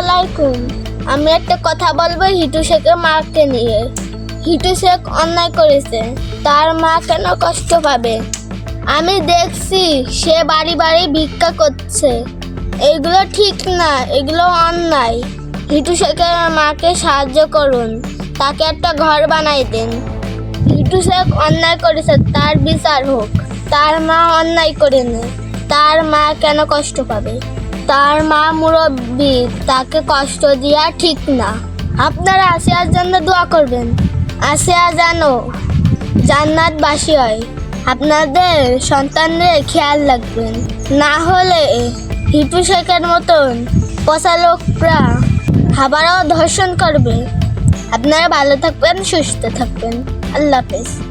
আলাইকুম। আমি একটা কথা বলব হিটু শেখের মাকে নিয়ে। হিটু শেখ অন্যায় করেছে। তার মা কেন কষ্ট পাবে? আমি দেখছি সে বাড়ি বাড়ি ভিক্ষা করছে। এগুলো ঠিক না, এগুলো অন্যায়। হিটু শেখের মাকে সাহায্য করুন। তাকে একটা ঘর বানাই দেন। হিটু শেখ অন্যায় করেছে, তার বিচার হোক। তার মা অন্যায় করেনি তার মা কেন কষ্ট পাবে? তার মা মুরব্বী, তাকে কষ্ট দেওয়া ঠিক না। আপনারা আসিয়ার জন্য দোয়া করবেন। আসিয়া জানো, জান্নাতবাসী হয়। আপনাদের সন্তানদের খেয়াল রাখবেন। না হলে হিটু শেখের মতন পচা লোকরা আবারও ধর্ষণ করবে। আপনারা ভালো থাকবেন, সুস্থ থাকবেন। আল্লাহ হাফেজ।